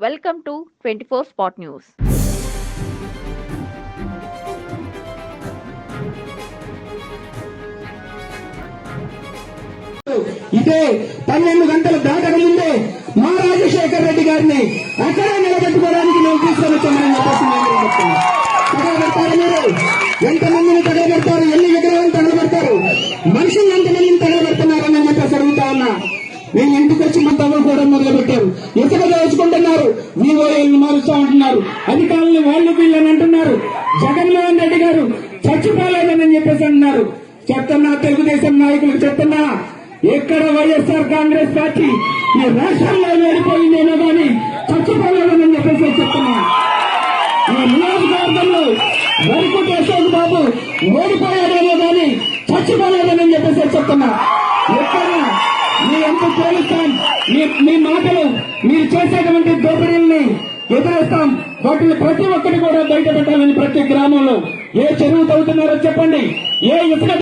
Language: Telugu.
Welcome to twenty four spot news ఇదే పన్నెండు గంటలు దాటక ముందే మా రాజశేఖర్ రెడ్డి గారిని అక్కడే నిలబెట్టుకోవడానికి మేము తీసుకొని వచ్చామని చెప్పేసి మేము తగలబెడతారు మీరు? ఎంతమందిని తగలబెడతారు? ఎన్ని విగ్రహాలు తగలబెడతారు? మనుషులు ఎంతమందిని తగలబెడుతున్నారని చెప్పేసి అడుగుతా ఉన్నా. వీళ్ళు ఇంటికి వచ్చి మన తవ్వులు కూడా మొదలుపెట్టారు. ఇసుక దోచుకుంటున్నారు. వీఓఏలను మారుస్తా ఉంటున్నారు అధికారులను వాళ్ళు వీళ్ళని అంటున్నారు. జగన్మోహన్ రెడ్డి గారు చచ్చిపోలేదని చెప్పేసి అంటున్నారు. చెప్తున్నా తెలుగుదేశం నాయకులు చెప్తున్నా ఎక్కడ వైఎస్ఆర్ కాంగ్రెస్ పార్టీ ఈ రాష్ట్రంలో వెళ్ళిపోయిందేమో కానీ చచ్చిపోలేదని చెప్పేసి చెప్తున్నా. ఈ నియోజకవర్గంలో వరకుటి అశోక్ బాబు ఓడిపోయాడేమో కానీ చచ్చిపోలేదని చెప్పేసి చెప్తున్నా. ఎక్కడ పోలిస్తాం మీ మీ మాటలు మీరు చేసేటువంటి దోపిడీల్ని ఎదురేస్తాం. వాటిని ప్రతి ఒక్కటి కూడా బయట పెట్టాలని ప్రతి గ్రామంలో ఏ చెరువు తవ్వుతున్నారో చెప్పండి. ఏ ఇసుక